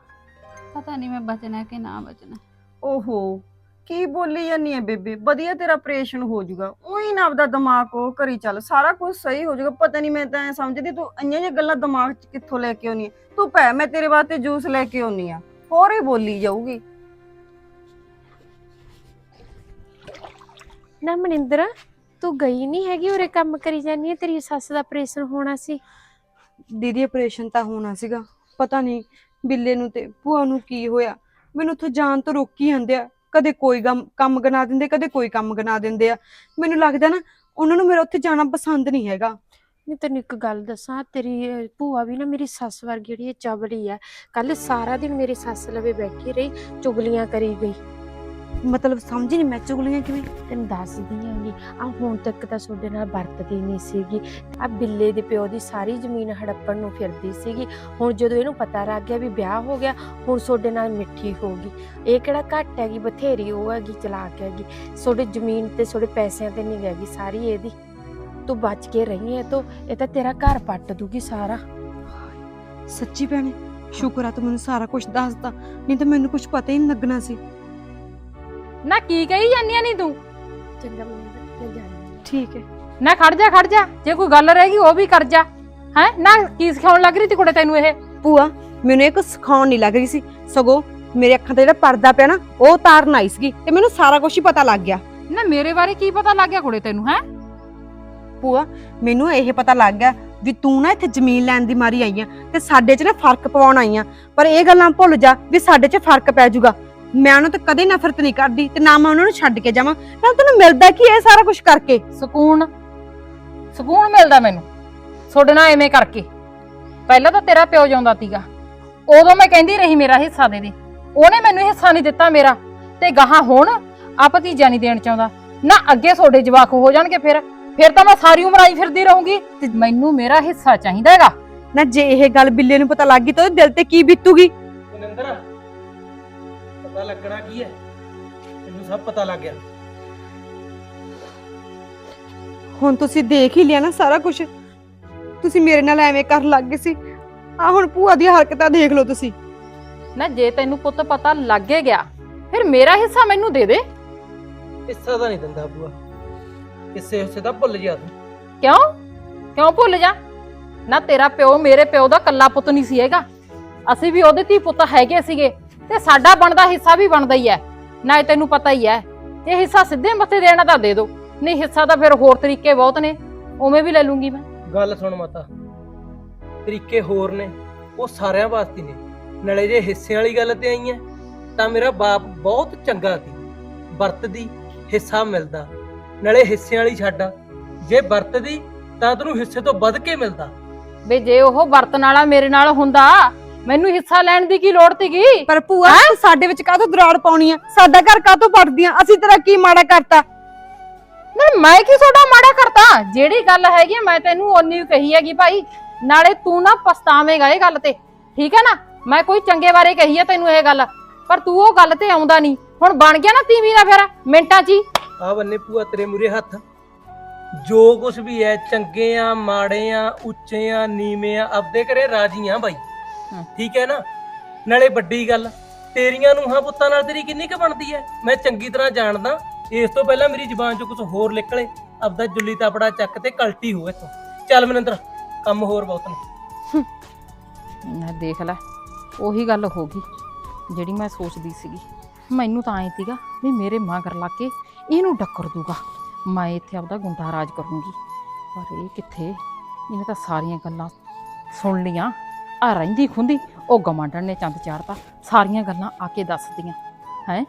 ਪਤਾ ਨਹੀਂ ਮੈਂ ਬਚਣਾ ਕਿ ਨਾ ਬਚਣਾ। ਓਹੋ ਕੀ ਬੋਲੀ ਜਾਨੀ ਹੈ ਬੇਬੇ? ਵਧੀਆ ਤੇਰਾ ਆਪਰੇਸ਼ਨ ਹੋ ਜਾਊਗਾ। ਉਹੀ ਨਾ ਆਪਦਾ ਦਿਮਾਗ ਉਹ ਕਰੀ ਚੱਲ। ਸਾਰਾ ਕੁਝ ਸਹੀ ਹੋ ਜਾਊਗਾ। ਪਤਾ ਨਹੀਂ ਮੈਂ ਤਾਂ ਐਂ ਸਮਝਦੀ ਤੂੰ ਇੰਨੀਆਂ ਜਿਹੀਆਂ ਗੱਲਾਂ ਦਿਮਾਗ 'ਚ ਕਿੱਥੋਂ ਲੈ ਕੇ ਆਉਣੀ ਤੂੰ ਪੈ ਮੈਂ ਤੇਰੇ ਵਾਸਤੇ ਜੂਸ ਲੈ ਕੇ ਆਉਣੀ ਆ। ਹੋਰ ਹੀ ਬੋਲੀ ਜਾਊਗੀ। ਨਾ ਮਨਿੰਦਰ ਤੂੰ ਗਈ ਨਹੀਂ ਹੈਗੀ ਉਰੇ ਕੰਮ ਕਰੀ ਜਾਨੀ ਹੈ ਤੇਰੀ ਸੱਸ ਦਾ ਆਪਰੇਸ਼ਨ ਹੋਣਾ ਸੀ। ਦੀਦੀ ਆਪਰੇਸ਼ਨ ਤਾਂ ਹੋਣਾ ਸੀਗਾ। ਪਤਾ ਨਹੀਂ ਬਿੱਲੇ ਨੂੰ ਤੇ ਭੂਆ ਨੂੰ ਕੀ ਹੋਇਆ। ਮੈਨੂੰ ਉੱਥੇ ਜਾਣ ਤੋਂ ਰੋਕੀ ਜਾਂਦੇ ਆ। ਕਦੇ ਕੋਈ ਗਮ- ਕੰਮ ਗਨਾ ਦਿੰਦੇ ਕਦੇ ਕੋਈ ਕੰਮ ਗਨਾ ਦਿੰਦੇ ਆ। ਮੈਨੂੰ ਲੱਗਦਾ ਨਾ ਉਹਨਾਂ ਨੂੰ ਮੇਰਾ ਉੱਥੇ ਜਾਣਾ ਪਸੰਦ ਨਹੀਂ ਹੈਗਾ। ਮੈਂ ਤੈਨੂੰ ਇੱਕ ਗੱਲ ਦੱਸਾਂ ਤੇਰੀ ਅਹ, ਭੂਆ ਵੀ ਨਾ ਮੇਰੀ ਸੱਸ ਵਰਗੀ ਜਿਹੜੀ ਹੈ ਚਵਲੀ ਹੈ ਕੱਲ ਸਾਰਾ ਦਿਨ ਮੇਰੀ ਸੱਸ ਲਵੇ ਬੈਠੀ ਰਹੀ ਚੁਗਲੀਆਂ ਕਰੀ ਗਈ। ਮਤਲਬ ਸਮਝ ਨਹੀਂ ਮੈਂ ਚੁਗਲੀਆਂ ਕਿਵੇਂ? ਤੈਨੂੰ ਦੱਸਦੀ ਆਂਗੀ ਆ ਹੁਣ ਤੱਕ ਤਾਂ ਤੁਹਾਡੇ ਨਾਲ ਵਰਤਦੀ ਨਹੀਂ ਸੀਗੀ। ਆ ਬਿੱਲੇ ਦੇ ਪਿਓ ਦੀ ਸਾਰੀ ਜ਼ਮੀਨ ਹੜੱਪਣ ਨੂੰ ਫਿਰਦੀ ਸੀਗੀ। ਹੁਣ ਜਦੋਂ ਇਹਨੂੰ ਪਤਾ ਲੱਗ ਗਿਆ ਵੀ ਵਿਆਹ ਹੋ ਗਿਆ ਹੁਣ ਤੁਹਾਡੇ ਨਾਲ ਮਿੱਠੀ ਹੋ ਗਈ। ਇਹ ਕਿਹੜਾ ਘੱਟ ਹੈਗੀ ਬਥੇਰੀ ਉਹ ਹੈਗੀ ਚਲਾਕ ਹੈਗੀ। ਤੁਹਾਡੇ ਜ਼ਮੀਨ ਤੇ ਤੁਹਾਡੇ ਪੈਸਿਆਂ ਤੇ ਨਹੀਂ ਹੈਗੀ ਸਾਰੀ ਇਹਦੀ। ਤੂੰ ਬਚ ਕੇ ਰਹੀ ਹੈ ਤੋ ਇਹ ਤਾਂ ਤੇਰਾ ਘਰ ਪੱਟ ਦੂਗੀ ਸਾਰਾ। ਸੱਚੀ ਭੈਣੇ ਸ਼ੁਕਰ ਆ ਤੂੰ ਮੈਨੂੰ ਸਾਰਾ ਕੁਝ ਦੱਸਦਾ ਨਹੀਂ ਤਾਂ ਮੈਨੂੰ ਕੁਝ ਪਤਾ ਹੀ ਨਹੀਂ ਲੱਗਣਾ ਸੀ। ਨਾ ਕੀ ਕਹੀ ਜਾਂਦੀਆਂ ਨਹੀਂ ਤੂੰ? ਚੰਗਾ ਮੈਂ ਹਾਂ। ਠੀਕ ਹੈ ਨਾ ਖੜ ਜਾ ਖੜ ਜਾ ਜੇ ਕੋਈ ਗੱਲ ਰਹੇਗੀ ਉਹ ਵੀ ਕਰ ਜਾ। ਹੈ? ਨਾ ਕੀ ਸਿਖਾਉਣ ਲੱਗ ਰਹੀ ਤੀ ਕੁੜੇ ਤੈਨੂੰ ਇਹ? ਭੂਆ ਮੈਨੂੰ ਇਹ ਕੁਝ ਸਿਖਾਉਣ ਨਹੀਂ ਲੱਗ ਰਹੀ ਸੀ। ਸਗੋਂ ਮੇਰੇ ਅੱਖਾਂ ਤੇ ਜਿਹੜਾ ਪਰਦਾ ਪਿਆ ਨਾ ਉਹ ਉਤਾਰਨ ਆਈ ਸੀਗੀ ਤੇ ਮੈਨੂੰ ਸਾਰਾ ਕੁਝ ਹੀ ਪਤਾ ਲੱਗ ਗਿਆ। ਨਾ ਮੇਰੇ ਬਾਰੇ ਕੀ ਪਤਾ ਲੱਗ ਗਿਆ ਕੁੜੇ ਤੈਨੂੰ ਹੈ? ਭੂਆ, ਮੈਨੂੰ ਇਹ ਪਤਾ ਲੱਗ ਗਿਆ ਵੀ ਤੂੰ ਨਾ ਇੱਥੇ ਜ਼ਮੀਨ ਲੈਣ ਦੀ ਮਾਰੀ ਆਈ ਆ ਤੇ ਸਾਡੇ 'ਚ ਨਾ ਫ਼ਰਕ ਪਵਾਉਣ ਆਈ ਆ। ਪਰ ਇਹ ਗੱਲਾਂ ਭੁੱਲ ਜਾ ਵੀ ਸਾਡੇ 'ਚ ਫ਼ਰਕ ਪੈ ਜਾਊਗਾ ਮੈਂ ਉਹਨਾਂ ਤੋਂ ਕਦੇ ਨਫ਼ਰਤ ਨਹੀਂ ਕਰਦੀ ਤੇ ਨਾ ਮੈਂ ਉਹਨਾਂ ਨੂੰ ਛੱਡ ਕੇ ਜਾਵਾਂ। ਨਾਲ ਤੈਨੂੰ ਮਿਲਦਾ ਕੀ ਇਹ ਸਾਰਾ ਕੁਝ ਕਰਕੇ? ਸਕੂਨ ਸਕੂਨ ਮਿਲਦਾ ਮੈਨੂੰ। ਤੁਹਾਡੇ ਨਾਲ ਐਵੇਂ ਕਰਕੇ। ਪਹਿਲਾਂ ਤਾਂ ਤੇਰਾ ਪਿਓ ਜਾਉਂਦਾ ਸੀਗਾ। ਉਦੋਂ ਮੈਂ ਕਹਿੰਦੀ ਰਹੀ ਮੇਰਾ ਹਿੱਸਾ ਦੇ ਦੇ। ਉਹਨੇ ਮੈਨੂੰ ਹਿੱਸਾ ਨਹੀਂ ਦਿੱਤਾ ਮੇਰਾ। ਤੇ ਗਾਹਾਂ ਹੁਣ ਆ ਭਤੀਜਾ ਨਹੀਂ ਦੇਣ ਚਾਹੁੰਦਾ। ਨਾ ਅੱਗੇ ਤੁਹਾਡੇ ਜਵਾਕ ਹੋ ਜਾਣਗੇ ਫਿਰ। ਫਿਰ ਤਾਂ ਮੈਂ ਸਾਰੀ ਉਮਰ ਆਈ ਫਿਰਦੀ ਰਹੂੰਗੀ ਤੇ ਮੈਨੂੰ ਮੇਰਾ ਹਿੱਸਾ ਚਾਹੀਦਾ ਹੈਗਾ। ਨਾ ਜੇ ਇਹ ਗੱਲ ਬਿੱਲੇ ਨੂੰ ਪਤਾ ਲੱਗ ਗਈ ਤਾਂ ਉਹਦੇ ਦਿਲ ਤੇ ਕੀ ਬੀਤੂਗੀ? ਮਨਿੰਦਰ ਪਤਾ ਲੱਗਣਾ ਕੀ ਹੈ? ਮੈਨੂੰ ਸਭ ਪਤਾ ਲੱਗ ਗਿਆ। ਹੁਣ ਤੁਸੀਂ ਦੇਖ ਹੀ ਲਿਆ ਨਾ ਸਾਰਾ ਕੁਝ ਤੁਸੀਂ ਮੇਰੇ ਨਾਲ ਐਵੇਂ ਕਰਨ ਲੱਗ ਗਏ ਸੀ। ਆ ਹੁਣ ਭੂਆ ਦੀਆਂ ਹਰਕਤਾਂ ਦੇਖ ਲਓ ਤੁਸੀਂ। ਨਾ ਜੇ ਤੈਨੂੰ ਪੁੱਤ ਪਤਾ ਲੱਗੇ ਗਿਆ ਫਿਰ ਮੇਰਾ ਹਿੱਸਾ ਮੈਨੂੰ ਦੇ ਦੇ। ਹਿੱਸਾ ਤਾਂ ਨਹੀਂ ਦਿੰਦਾ ਬੂਆ ਹਿੱਸੇ ਹਿੱਸੇ ਦਾ ਭੁੱਲ ਜਾ ਤੂੰ। ਕਿਉਂ? ਕਿਉਂ ਭੁੱਲ ਜਾ? ਨਾ ਤੇਰਾ ਪਿਓ ਮੇਰੇ ਪਿਓ ਦਾ ਕੱਲਾ ਪੁੱਤ ਨਹੀਂ ਸੀ ਹੈਗਾ। ਅਸੀਂ ਵੀ ਉਹਦੇ ਧੀ ਪੁੱਤ ਹੈਗੇ ਸੀਗੇ ਤੇ ਸਾਡਾ ਬਣਦਾ ਹਿੱਸਾ ਵੀ ਬਣਦਾ ਹੀ ਹੈ। ਨਾ ਤੈਨੂੰ ਪਤਾ ਹੀ ਹੈ ਇਹ ਹਿੱਸਾ ਸਿੱਧੇ ਮੱਥੇ ਦੇਣਾ ਤਾਂ ਦੇ ਦੋ ਨਹੀਂ ਹਿੱਸਾ ਤਾਂ ਫਿਰ ਹੋਰ ਤਰੀਕੇ ਬਹੁਤ ਨੇ। ਉਵੇਂ ਵੀ ਲੈ ਲੂੰਗੀ ਮੈਂ। ਗੱਲ ਸੁਣ ਮਾਤਾ ਤਰੀਕੇ ਹੋਰ ਨੇ ਉਹ ਸਾਰਿਆਂ ਵਾਸਤੇ ਨੇ। ਨਾਲੇ ਜੇ ਹਿੱਸੇ ਵਾਲੀ ਗੱਲ ਤੇ ਆਈ ਹੈ ਤਾਂ ਮੇਰਾ ਬਾਪ ਬਹੁਤ ਚੰਗਾ ਸੀ। ਵਰਤਦੀ ਹਿੱਸਾ ਮਿਲਦਾ। ਨਾਲੇ ਹਿੱਸੇ ਵਾਲੀ ਛੱਡ। ਜੇ ਵਰਤਦੀ ਤਾਂ ਤੈਨੂੰ ਹਿੱਸੇ ਤੋਂ ਵੱਧ ਕੇ ਮਿਲਦਾ। ਵੀ ਜੇ ਉਹ ਵਰਤਨ ਵਾਲਾ ਮੇਰੇ ਨਾਲ ਹੁੰਦਾ ਮੈਨੂੰ ਹਿੱਸਾ ਲੈਣ ਦੀ ਕੀ ਲੋੜ ਸੀਗੀ? ਪਰ ਭੂਆ ਤੂੰ ਸਾਡੇ ਵਿੱਚ ਕਾਹਤੋਂ ਦਰਾੜ ਪਾਉਣੀ ਆ? ਸਾਡਾ ਘਰ ਕਾਹਤੋਂ ਪੜਦੀਆਂ ਅਸੀਂ ਤੇਰਾ ਕੀ ਮਾੜਾ ਕਰਤਾ? ਨਾ ਮੈਂ ਕੀ ਤੁਹਾਡਾ ਮਾੜਾ ਕਰਤਾ? ਜਿਹੜੀ ਗੱਲ ਹੈਗੀ ਆ, ਮੈਂ ਤੈਨੂੰ ਓਨੀ ਕਹੀ ਹੈਗੀ ਭਾਈ। ਨਾਲੇ ਤੂੰ ਨਾ ਪਛਤਾਵੇਂਗਾ ਇਹ ਗੱਲ ਤੇ। ਠੀਕ ਹੈ ਨਾ? ਮੈਂ ਕੋਈ ਚੰਗੇ ਬਾਰੇ ਕਹੀ ਹੈ ਤੈਨੂੰ ਇਹ ਗੱਲ। ਪਰ ਤੂੰ ਉਹ ਗੱਲ ਤੇ ਆਉਂਦਾ ਨਹੀਂ। ਹੁਣ ਬਣ ਗਿਆ ਨਾ ਤੀਵੀਂ ਦਾ ਫਿਰ ਮਿੰਟਾਂ 'ਚ ਹੀ। ਆ ਬੰਨੇ ਭੂਆ ਤੇਰੇ ਮੂਰੇ ਹੱਥ। ਜੋ ਕੁਝ ਵੀ ਹੈ ਚੰਗੇ ਆ ਮਾੜੇ ਆ ਉੱਚੇ ਆ ਨੀਵੇਂ ਆ ਆਪਦੇ ਘਰੇ ਰਾਜੀ ਆ ਬਾਈ। ਹਾਂ। ਠੀਕ ਹੈ ਨਾ? ਨਾਲੇ ਵੱਡੀ ਗੱਲ ਤੇਰੀਆਂ ਨੂੰ ਹਾਂ ਪੁੱਤਾਂ ਨਾਲ ਤੇਰੀ ਕਿੰਨੀ ਕੁ ਬਣਦੀ ਹੈ ਮੈਂ ਚੰਗੀ ਤਰ੍ਹਾਂ ਜਾਣਦਾ ਇਸ ਤੋਂ ਪਹਿਲਾਂ ਮੇਰੀ ਜ਼ੁਬਾਨ 'ਚੋਂ ਕੁਝ ਹੋਰ ਨਿਕਲੇ ਆਪਦਾ ਜੁੱਲੀ ਤਾਪੜਾ ਚੱਕ ਤੇ ਕਲਟੀ ਹੋ ਇੱਥੋਂ। ਚੱਲ ਮਨਿੰਦਰ ਕੰਮ ਹੋਰ ਬਹੁਤ ਨੇ। ਮੈਂ ਦੇਖ ਲੈ ਉਹੀ ਗੱਲ ਹੋ ਗਈ ਜਿਹੜੀ ਮੈਂ ਸੋਚਦੀ ਸੀਗੀ। ਮੈਨੂੰ ਤਾਂ ਐਂ ਸੀਗਾ ਵੀ ਮੇਰੇ ਮਗਰ ਲੱਗ ਕੇ ਇਹਨੂੰ ਡੱਕਰ ਦੂਗਾ। ਮੈਂ ਇੱਥੇ ਆਪਦਾ ਗੁੰਡਾ ਰਾਜ ਕਰੂੰਗੀ। ਪਰ ਇਹ ਕਿੱਥੇ? ਇਹਨੇ ਤਾਂ ਸਾਰੀਆਂ ਗੱਲਾਂ ਸੁਣ ਲੀਆਂ ਆ ਰਹਿੰਦੀ ਖੁੰਦੀ, ਉਹ ਗਮਾਂਡਣ ਨੇ ਚੰਦ ਚਾੜਤਾ। ਸਾਰੀਆਂ ਗੱਲਾਂ ਆ ਕੇ ਦੱਸਦੀਆਂ ਹੈ?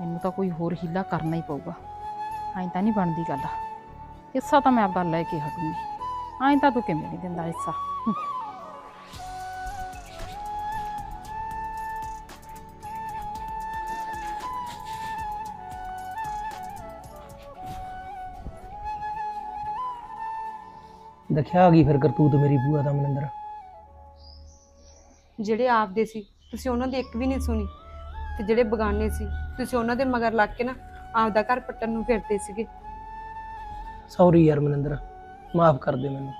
ਮੈਨੂੰ ਤਾਂ ਕੋਈ ਹੋਰ ਹੀਲਾ ਕਰਨਾ ਹੀ ਪਊਗਾ। ਐਂ ਤਾਂ ਨਹੀਂ ਬਣਦੀ ਗੱਲ। ਹਿੱਸਾ ਤਾਂ ਮੈਂ ਆਪਦਾ ਲੈ ਕੇ ਹਟੂੰਗੀ। ਐਂ ਤਾਂ ਤੂੰ ਕਿਵੇਂ ਨਹੀਂ ਦਿੰਦਾ ਹਿੱਸਾ? ਦੇਖਿਆ ਆ ਗਈ ਫਿਰ ਕਰਤੂਤ ਮੇਰੀ ਭੂਆ ਦਾ ਮਨਿੰਦਰ। ਜਿਹੜੇ ਆਪਦੇ ਸੀ ਤੁਸੀਂ ਉਹਨਾਂ ਦੀ ਇੱਕ ਵੀ ਨਹੀਂ ਸੁਣੀ ਤੇ ਜਿਹੜੇ ਬਗਾਨੇ ਸੀ ਤੁਸੀਂ ਉਹਨਾਂ ਦੇ ਮਗਰ ਲੱਗ ਕੇ ਨਾ ਆਪਦਾ ਘਰ ਪੱਟਣ ਨੂੰ ਫਿਰਦੇ ਸੀਗੇ। ਸੌਰੀ ਯਾਰ ਮਨਿੰਦਰ ਮਾਫ ਕਰ ਦੇ ਮੈਨੂੰ।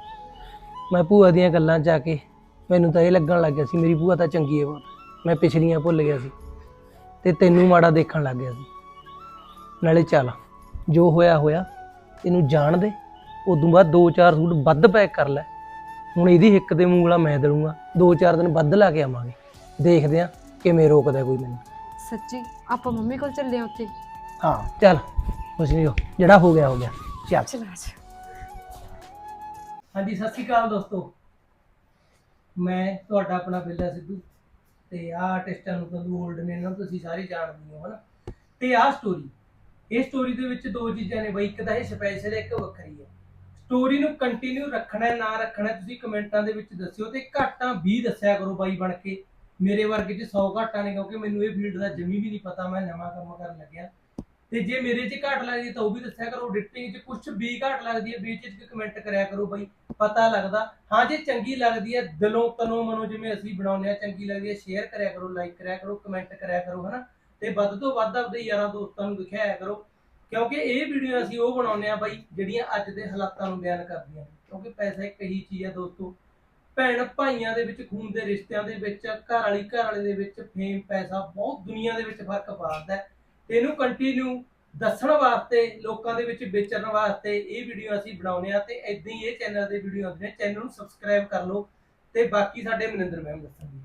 ਮੈਂ ਭੂਆ ਦੀਆਂ ਗੱਲਾਂ 'ਚ ਆ ਕੇ ਮੈਨੂੰ ਤਾਂ ਇਹ ਲੱਗਣ ਲੱਗ ਗਿਆ ਸੀ ਮੇਰੀ ਭੂਆ ਤਾਂ ਚੰਗੀ ਹੈ ਬਹੁਤ। ਮੈਂ ਪਿਛਲੀਆਂ ਭੁੱਲ ਗਿਆ ਸੀ ਤੇ ਤੈਨੂੰ ਮਾੜਾ ਦੇਖਣ ਲੱਗ ਗਿਆ ਸੀ। ਨਾਲੇ ਚੱਲ ਜੋ ਹੋਇਆ ਹੋਇਆ ਇਹਨੂੰ ਜਾਣ ਦੇ। ਉਦੋਂ ਬਾਅਦ ਦੋ ਚਾਰ ਸੂਟ ਵੱਧ ਪੈਕ ਕਰ ਲੈ। ਹੁਣ ਇਹਦੀ ਹਿੱਕ ਤੇ ਮੂੰਗਲਾ ਮੈਂ ਦਲੂੰਗਾ ਦੋ ਚਾਰ ਦਿਨ ਵੱਧ ਲਾ ਕੇ ਆਵਾਂਗੇ। ਦੇਖਦੇ ਆ ਕਿਵੇਂ ਰੋਕਦਾ ਕੋਈ ਮੈਨੂੰ। ਸੱਚੀ ਆਪਾਂ ਮੰਮੀ ਕੋਲ ਚੱਲੇ ਆ ਉੱਥੇ? ਹਾਂ ਚੱਲ ਕੁਛ ਨਹੀਂ ਹੋ ਜਿਹੜਾ ਹੋ ਗਿਆ ਹੋ ਗਿਆ। ਚੱਲ। ਚਲਾ ਜਾ। ਹਾਂਜੀ ਸਤਿ ਸ਼੍ਰੀ ਅਕਾਲ ਦੋਸਤੋ। ਮੈਂ ਤੁਹਾਡਾ ਆਪਣਾ ਬਿੱਲਾ ਸਿੱਧੂ ਤੇ ਆਹ ਆਰਟਿਸਟਾਂ ਨੂੰ ਕੰਦੂ ਹੋਲਡ ਨੇ ਇਹਨਾਂ ਨੂੰ ਤੁਸੀਂ ਸਾਰੇ ਜਾਣਦੇ ਹੋ ਹਨਾ? ਤੇ ਆਹ ਸਟੋਰੀ ਇਹ ਸਟੋਰੀ ਦੇ ਵਿੱਚ ਦੋ ਚੀਜ਼ਾਂ ਨੇ ਬਾਈ ਇੱਕ ਤਾਂ ਇਹ ਸਪੈਸ਼ਲ ਹੈ ਇੱਕ ਵੱਖਰੀ ਹੈ। ਸਟੋਰੀ ਨੂੰ ਕੰਟੀਨਿਊ ਰੱਖਣਾ ਹੈ ਨਾ ਰੱਖਣਾ ਹੈ, ਤੁਸੀਂ ਕਮੈਂਟਾਂ ਦੇ ਵਿੱਚ ਦੱਸਿਓ ਤੇ ਘਾਟਾਂ ਵੀ ਦੱਸਿਆ ਕਰੋ ਬਾਈ ਬਣ ਕੇ। ਮੇਰੇ ਵਰਗੇ ਚ 100 ਘਾਟਾਂ ਨੇ ਕਿਉਂਕਿ ਮੈਨੂੰ ਇਹ ਫੀਲਡ ਦਾ ਜਮੀ ਵੀ ਨਹੀਂ ਪਤਾ ਮੈਂ ਨਵਾਂ ਕੰਮ ਕਰਨ ਲੱਗਿਆ। ਤੇ ਜੇ ਮੇਰੇ 'ਚ ਘਾਟ ਲੱਗਦੀ ਹੈ ਤਾਂ ਉਹ ਵੀ ਦੱਸਿਆ ਕਰੋ ਐਡੀਟਿੰਗ 'ਚ ਕੁਝ ਵੀ ਘਾਟ ਲੱਗਦੀ ਹੈ ਵਿੱਚ ਕਮੈਂਟ ਕਰਿਆ ਕਰੋ ਬਾਈ ਪਤਾ ਲੱਗਦਾ। ਹਾਂ ਜੇ ਚੰਗੀ ਲੱਗਦੀ ਹੈ ਦਿਲੋਂ ਤਨੋਂ ਮਨੋਂ ਜਿਵੇਂ ਅਸੀਂ ਬਣਾਉਂਦੇ ਆ ਚੰਗੀ ਲੱਗਦੀ ਹੈ ਸ਼ੇਅਰ ਕਰਿਆ ਕਰੋ ਲਾਈਕ ਕਰਿਆ ਕਰੋ ਕਮੈਂਟ ਕਰਿਆ ਕਰੋ ਹਨਾ? ਤੇ ਵੱਧ ਤੋਂ ਵੱਧ ਆਪਦੇ ਯਾਰਾਂ ਦੋਸਤਾਂ ਨੂੰ ਦਿਖਾਇਆ ਕਰੋ। ਕਿਉਂਕਿ ਇਹ ਵੀਡੀਓ ਅਸੀਂ ਉਹ ਬਣਾਉਂਦੇ ਆ ਬਾਈ, ਜਿਹੜੀਆਂ ਅੱਜ ਦੇ ਹਾਲਾਤਾਂ ਨੂੰ ਬਿਆਨ ਕਰਦੀਆਂ। ਕਿਉਂਕਿ ਪੈਸਾ ਇੱਕ ਹੀ ਚੀਜ਼ ਹੈ ਦੋਸਤੋ, ਭੈਣ ਭਾਈਆਂ ਦੇ ਵਿੱਚ, ਖੂਨ ਦੇ ਰਿਸ਼ਤਿਆਂ ਦੇ ਵਿੱਚ ਘਰ ਵਾਲੀ ਘਰ ਵਾਲੇ ਦੇ ਵਿੱਚ ਫੇਮ ਪੈਸਾ ਬਹੁਤ ਦੁਨੀਆ ਦੇ ਵਿੱਚ ਫ਼ਰਕ ਪਾਉਂਦਾ ਹੈ। ਤੇ ਇਹਨੂੰ ਕੰਟੀਨਿਊ ਦੱਸਣ ਵਾਸਤੇ, ਲੋਕਾਂ ਦੇ ਵਿੱਚ ਵਿਚਰਨ ਵਾਸਤੇ ਇਹ ਵੀਡੀਓ ਅਸੀਂ ਬਣਾਉਂਦੇ ਆ ਤੇ ਇਦਾਂ ਹੀ ਇਹ ਚੈਨਲ ਦੇ ਵੀਡੀਓ ਆਉਂਦੇ ਨੇ। ਚੈਨਲ ਨੂੰ ਸਬਸਕ੍ਰਾਈਬ ਕਰ ਲਓ ਤੇ ਬਾਕੀ ਸਾਡੇ ਮਨਿੰਦਰ ਮੈਮ ਦੱਸਣਗੇ।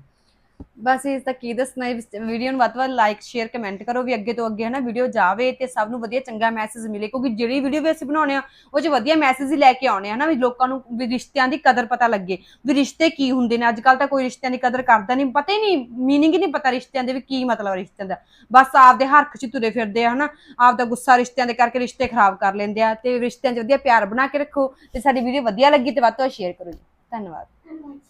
ਬਸ ਇਸ ਤਾਂ ਕੀ ਦੱਸਣਾ, ਇਸ ਵੀਡੀਓ ਨੂੰ ਵੱਧ ਤੋਂ ਵੱਧ ਲਾਈਕ ਸ਼ੇਅਰ ਕਮੈਂਟ ਕਰੋ ਵੀ ਅੱਗੇ ਤੋਂ ਅੱਗੇ ਹਨਾ ਵੀਡੀਓ ਜਾਵੇ ਤੇ ਸਭ ਨੂੰ ਵਧੀਆ ਚੰਗਾ ਮੈਸੇਜ ਮਿਲੇ, ਕਿਉਂਕਿ ਜਿਹੜੀ ਵੀਡੀਓ ਵੀ ਅਸੀਂ ਬਣਾਉਣੇ ਆ ਉਹ 'ਚ ਵਧੀਆ ਮੈਸੇਜ ਹੀ ਲੈ ਕੇ ਆਉਣੇ ਆ ਵੀ ਲੋਕਾਂ ਨੂੰ ਵੀ ਰਿਸ਼ਤਿਆਂ ਦੀ ਕਦਰ ਪਤਾ ਲੱਗੇ ਵੀ ਰਿਸ਼ਤੇ ਕੀ ਹੁੰਦੇ ਨੇ। ਅੱਜ ਕੱਲ ਤਾਂ ਕੋਈ ਰਿਸ਼ਤਿਆਂ ਦੀ ਕਦਰ ਕਰਦਾ ਨਹੀਂ ਪਤਾ ਹੀ ਨਹੀਂ ਮੀਨਿੰਗ ਹੀ ਨਹੀਂ ਪਤਾ ਰਿਸ਼ਤਿਆਂ ਦੇ ਵੀ ਕੀ ਮਤਲਬ ਰਿਸ਼ਤਿਆਂ ਦਾ। ਬਸ ਆਪਦੇ ਹਰਖ 'ਚ ਤੁਰੇ ਫਿਰਦੇ ਆ ਹਨਾ, ਆਪਦਾ ਗੁੱਸਾ ਰਿਸ਼ਤਿਆਂ ਦੇ ਕਰਕੇ ਰਿਸ਼ਤੇ ਖਰਾਬ ਕਰ ਲੈਂਦੇ ਆ ਤੇ ਰਿਸ਼ਤਿਆਂ 'ਚ ਵਧੀਆ ਪਿਆਰ ਬਣਾ ਕੇ ਰੱਖੋ ਤੇ ਸਾਡੀ ਵੀਡੀਓ ਵਧੀਆ ਲੱਗੀ ਤੇ ਵੱਧ ਤੋਂ ਵੱਧ ਸ਼ੇਅਰ ਕਰੋ ਜੀ। ਧੰਨਵਾਦ।